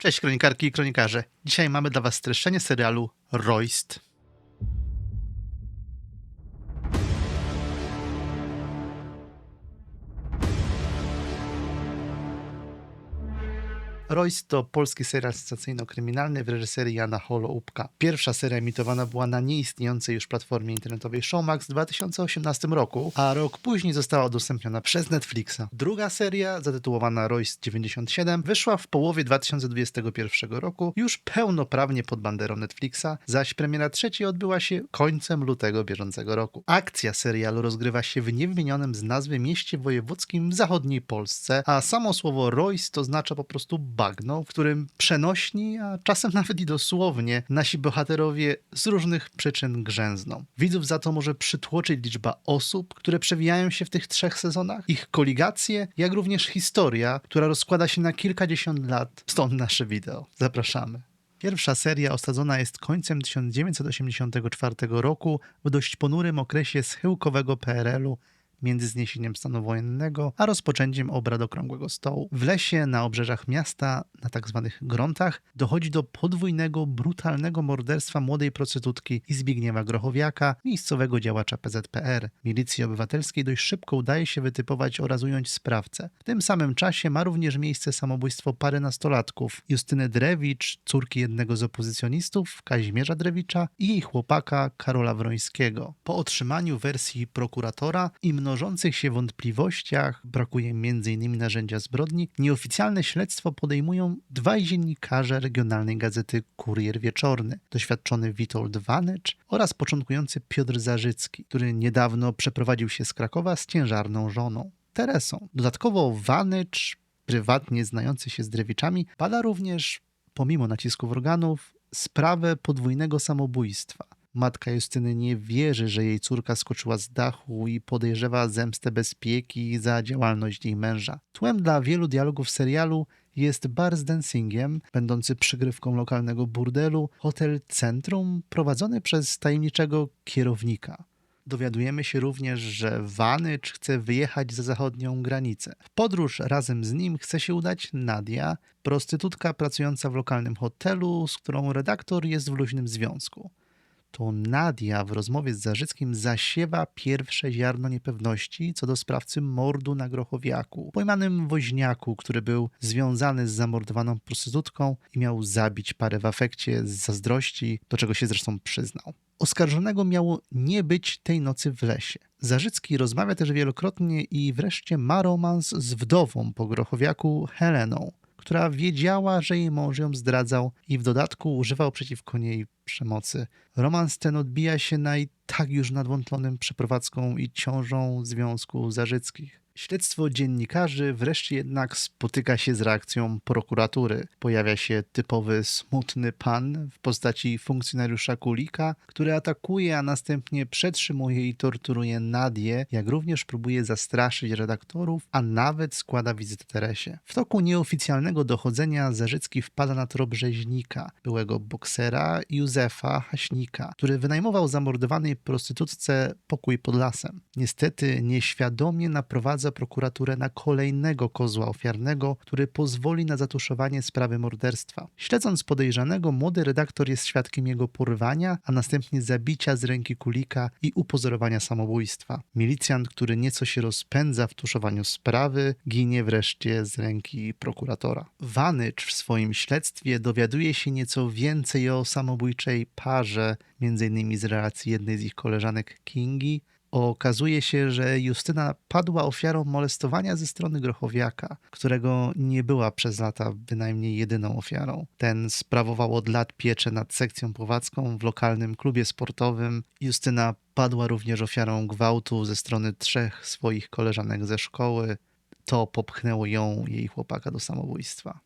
Cześć kronikarki i kronikarze. Dzisiaj mamy dla Was streszczenie serialu Royst. Royst to polski serial sensacyjno-kryminalny w reżyserii Jana Holoubka. Pierwsza seria emitowana była na nieistniejącej już platformie internetowej Showmax w 2018 roku, a rok później została udostępniona przez Netflixa. Druga seria, zatytułowana Royst 97, wyszła w połowie 2021 roku, już pełnoprawnie pod banderą Netflixa, zaś premiera trzeciej odbyła się końcem lutego bieżącego roku. Akcja serialu rozgrywa się w niewymienionym z nazwy mieście wojewódzkim w zachodniej Polsce, a samo słowo Royst oznacza po prostu bagno, w którym przenośni, a czasem nawet i dosłownie, nasi bohaterowie z różnych przyczyn grzęzną. Widzów za to może przytłoczyć liczba osób, które przewijają się w tych trzech sezonach, ich koligacje, jak również historia, która rozkłada się na kilkadziesiąt lat. Stąd nasze wideo. Zapraszamy. Pierwsza seria osadzona jest końcem 1984 roku w dość ponurym okresie schyłkowego PRL-u między zniesieniem stanu wojennego a rozpoczęciem obrad Okrągłego Stołu. W lesie na obrzeżach miasta, na tak zwanych grontach, dochodzi do podwójnego, brutalnego morderstwa młodej prostytutki i Zbigniewa Grochowiaka, miejscowego działacza PZPR. Milicji obywatelskiej dość szybko udaje się wytypować oraz ująć sprawcę. W tym samym czasie ma również miejsce samobójstwo pary nastolatków, Justyny Drewicz, córki jednego z opozycjonistów, Kazimierza Drewicza i jej chłopaka Karola Wrońskiego. Po otrzymaniu wersji prokuratora i mnożących się wątpliwościach, brakuje m.in. narzędzia zbrodni, nieoficjalne śledztwo podejmują dwaj dziennikarze regionalnej gazety Kurier Wieczorny, doświadczony Witold Wanycz oraz początkujący Piotr Zarzycki, który niedawno przeprowadził się z Krakowa z ciężarną żoną, Teresą. Dodatkowo Wanycz, prywatnie znający się z Drewiczami, bada również, pomimo nacisków organów, sprawę podwójnego samobójstwa. Matka Justyny nie wierzy, że jej córka skoczyła z dachu i podejrzewa zemstę bezpieki za działalność jej męża. Tłem dla wielu dialogów serialu jest bar z dancingiem, będący przygrywką lokalnego burdelu, hotel Centrum, prowadzony przez tajemniczego kierownika. Dowiadujemy się również, że Wanycz chce wyjechać za zachodnią granicę. W podróż razem z nim chce się udać Nadia, prostytutka pracująca w lokalnym hotelu, z którą redaktor jest w luźnym związku to Nadia w rozmowie z Zarzyckim zasiewa pierwsze ziarno niepewności co do sprawcy mordu na Grochowiaku, pojmanym woźniaku, który był związany z zamordowaną prostytutką i miał zabić parę w afekcie z zazdrości, do czego się zresztą przyznał. Oskarżonego miało nie być tej nocy w lesie. Zarzycki rozmawia też wielokrotnie i wreszcie ma romans z wdową po Grochowiaku Heleną, która wiedziała, że jej mąż ją zdradzał i w dodatku używał przeciwko niej przemocy. Romans ten odbija się na i tak już nadwątlonym przeprowadzką i ciążą związku Zarzyckich. Śledztwo dziennikarzy wreszcie jednak spotyka się z reakcją prokuratury. Pojawia się typowy smutny pan w postaci funkcjonariusza Kulika, który atakuje, a następnie przetrzymuje i torturuje Nadię, jak również próbuje zastraszyć redaktorów, a nawet składa wizytę Teresie. W toku nieoficjalnego dochodzenia Zarzycki wpada na trop rzeźnika, byłego boksera Józefa Haśnika, który wynajmował zamordowanej prostytutce pokój pod lasem. Niestety nieświadomie naprowadza prokuraturę na kolejnego kozła ofiarnego, który pozwoli na zatuszowanie sprawy morderstwa. Śledząc podejrzanego, młody redaktor jest świadkiem jego porwania, a następnie zabicia z ręki kulika i upozorowania samobójstwa. Milicjant, który nieco się rozpędza w tuszowaniu sprawy, ginie wreszcie z ręki prokuratora. Wanycz w swoim śledztwie dowiaduje się nieco więcej o samobójczej parze, m.in. z relacji jednej z ich koleżanek Kingi, okazuje się, że Justyna padła ofiarą molestowania ze strony Grochowiaka, którego nie była przez lata bynajmniej jedyną ofiarą. Ten sprawował od lat pieczę nad sekcją pływacką w lokalnym klubie sportowym. Justyna padła również ofiarą gwałtu ze strony trzech swoich koleżanek ze szkoły. To popchnęło ją jej chłopaka do samobójstwa.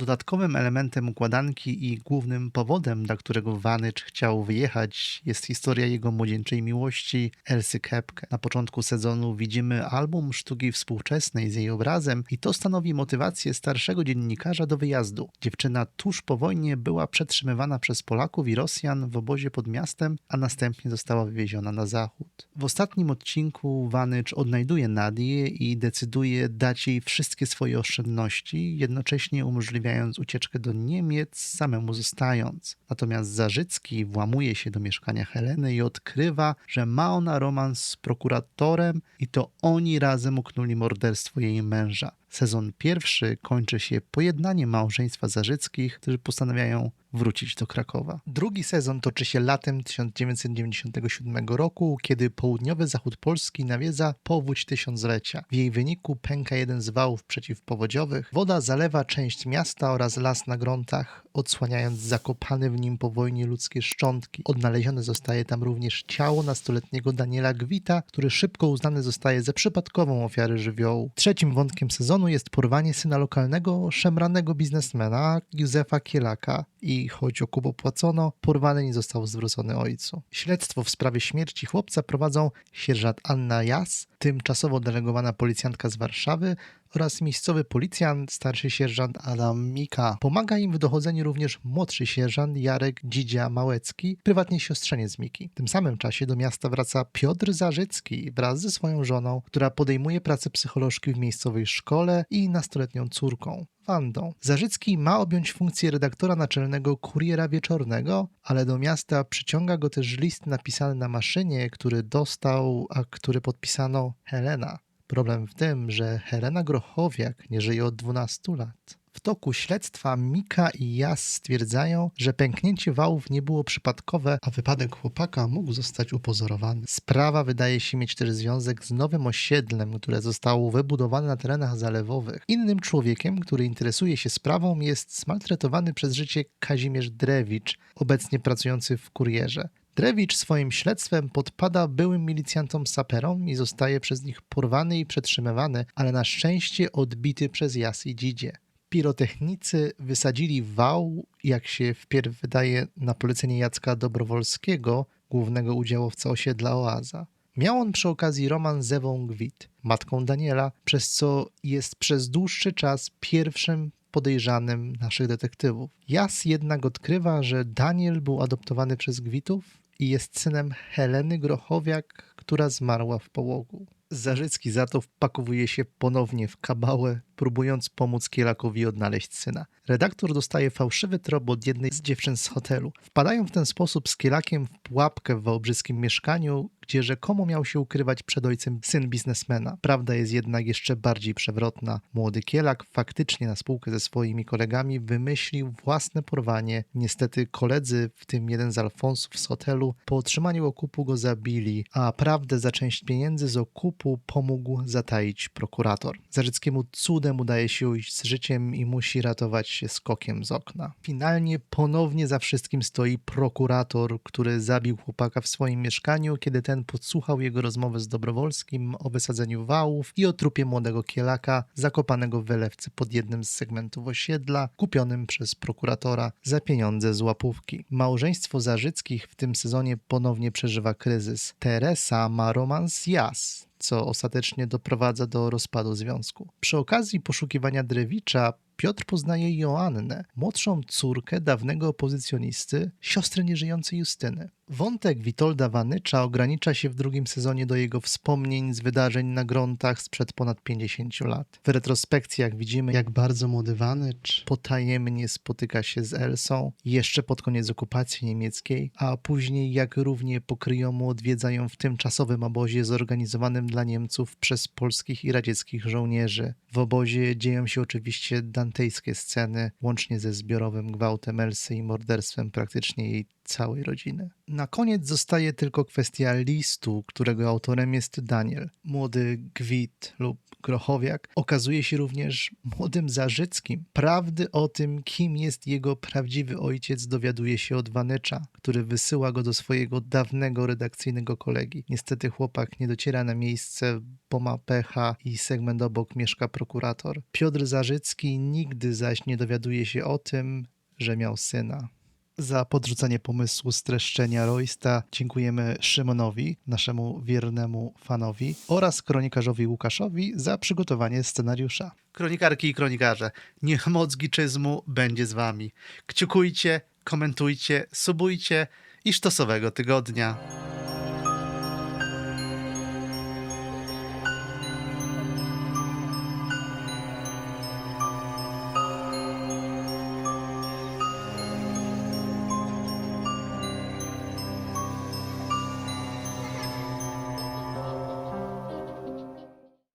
Dodatkowym elementem układanki i głównym powodem, dla którego Wanycz chciał wyjechać, jest historia jego młodzieńczej miłości Elsy Kepke. Na początku sezonu widzimy album sztuki współczesnej z jej obrazem i to stanowi motywację starszego dziennikarza do wyjazdu. Dziewczyna tuż po wojnie była przetrzymywana przez Polaków i Rosjan w obozie pod miastem, a następnie została wywieziona na zachód. W ostatnim odcinku Wanycz odnajduje Nadię i decyduje dać jej wszystkie swoje oszczędności, jednocześnie umożliwia ucieczkę do Niemiec, samemu zostając. Natomiast Zarzycki włamuje się do mieszkania Heleny i odkrywa, że ma ona romans z prokuratorem i to oni razem uknuli morderstwo jej męża. Sezon pierwszy kończy się pojednaniem małżeństwa Zarzyckich, którzy postanawiają wrócić do Krakowa. Drugi sezon toczy się latem 1997 roku, kiedy południowy zachód Polski nawiedza powódź tysiąclecia. W jej wyniku pęka jeden z wałów przeciwpowodziowych, woda zalewa część miasta oraz las na gruntach, odsłaniając zakopane w nim po wojnie ludzkie szczątki. Odnalezione zostaje tam również ciało nastoletniego Daniela Gwita, który szybko uznany zostaje za przypadkową ofiarę żywiołu. Trzecim wątkiem sezonu jest porwanie syna lokalnego, szemranego biznesmena Józefa Kielaka i choć okup opłacono, porwany nie został zwrócony ojcu. Śledztwo w sprawie śmierci chłopca prowadzą sierżant Anna Jas, tymczasowo delegowana policjantka z Warszawy oraz miejscowy policjant, starszy sierżant Adam Mika. Pomaga im w dochodzeniu również młodszy sierżant Jarek Dzidzia Małecki, prywatnie siostrzeniec Miki. W tym samym czasie do miasta wraca Piotr Zarzycki wraz ze swoją żoną, która podejmuje pracę psycholożki w miejscowej szkole i nastoletnią córką. Zarzycki ma objąć funkcję redaktora naczelnego Kuriera Wieczornego, ale do miasta przyciąga go też list napisany na maszynie, który dostał, a który podpisano Helena. Problem w tym, że Helena Grochowiak nie żyje od 12 lat. W toku śledztwa Mika i Jas stwierdzają, że pęknięcie wałów nie było przypadkowe, a wypadek chłopaka mógł zostać upozorowany. Sprawa wydaje się mieć też związek z nowym osiedlem, które zostało wybudowane na terenach zalewowych. Innym człowiekiem, który interesuje się sprawą, jest smaltretowany przez życie Kazimierz Drewicz, obecnie pracujący w kurierze. Drewicz swoim śledztwem podpada byłym milicjantom saperom i zostaje przez nich porwany i przetrzymywany, ale na szczęście odbity przez Jas i Dzidzie. Pirotechnicy wysadzili wał, jak się wpierw wydaje, na polecenie Jacka Dobrowolskiego, głównego udziałowca osiedla Oaza. Miał on przy okazji roman z Ewą Gwit, matką Daniela, przez co jest przez dłuższy czas pierwszym podejrzanym naszych detektywów. Jas jednak odkrywa, że Daniel był adoptowany przez Gwitów i jest synem Heleny Grochowiak, która zmarła w połogu. Zarzycki za to wpakowuje się ponownie w kabałę, próbując pomóc Kielakowi odnaleźć syna. Redaktor dostaje fałszywy trop od jednej z dziewczyn z hotelu. Wpadają w ten sposób z Kielakiem w pułapkę w wałbrzyskim mieszkaniu, gdzie rzekomo miał się ukrywać przed ojcem syn biznesmena. Prawda jest jednak jeszcze bardziej przewrotna. Młody Kielak faktycznie na spółkę ze swoimi kolegami wymyślił własne porwanie. Niestety koledzy, w tym jeden z Alfonsów z hotelu, po otrzymaniu okupu go zabili, a prawdę za część pieniędzy z okupu pomógł zataić prokurator. Zarzyckiemu cudem udaje się ujść z życiem i musi ratować się skokiem z okna. Finalnie ponownie za wszystkim stoi prokurator, który zabił chłopaka w swoim mieszkaniu, kiedy ten podsłuchał jego rozmowę z Dobrowolskim o wysadzeniu wałów i o trupie młodego kielaka zakopanego w wylewce pod jednym z segmentów osiedla, kupionym przez prokuratora za pieniądze z łapówki. Małżeństwo Zarzyckich w tym sezonie ponownie przeżywa kryzys. Teresa ma romans z Jas, co ostatecznie doprowadza do rozpadu związku. Przy okazji poszukiwania Drewicza Piotr poznaje Joannę, młodszą córkę dawnego opozycjonisty, siostrę nieżyjącej Justyny. Wątek Witolda Wanycza ogranicza się w drugim sezonie do jego wspomnień z wydarzeń na gruntach sprzed ponad 50 lat. W retrospekcjach widzimy, jak bardzo młody Wanycz potajemnie spotyka się z Elsą jeszcze pod koniec okupacji niemieckiej, a później jak równie pokryjomu odwiedzają w tymczasowym obozie zorganizowanym dla Niemców przez polskich i radzieckich żołnierzy. W obozie dzieją się oczywiście dantejskie sceny, łącznie ze zbiorowym gwałtem Elsy i morderstwem praktycznie jej całej rodziny. Na koniec zostaje tylko kwestia listu, którego autorem jest Daniel. Młody Gwit lub Grochowiak okazuje się również młodym Zarzyckim. Prawdy o tym, kim jest jego prawdziwy ojciec, dowiaduje się od Wanycza, który wysyła go do swojego dawnego redakcyjnego kolegi. Niestety chłopak nie dociera na miejsce, bo ma pecha i segment obok mieszka prokurator. Piotr Zarzycki nigdy zaś nie dowiaduje się o tym, że miał syna. Za podrzucenie pomysłu streszczenia Roysta dziękujemy Szymonowi, naszemu wiernemu fanowi, oraz kronikarzowi Łukaszowi za przygotowanie scenariusza. Kronikarki i kronikarze, niech moc giczyzmu będzie z wami. Kciukujcie, komentujcie, subujcie i sztosowego tygodnia.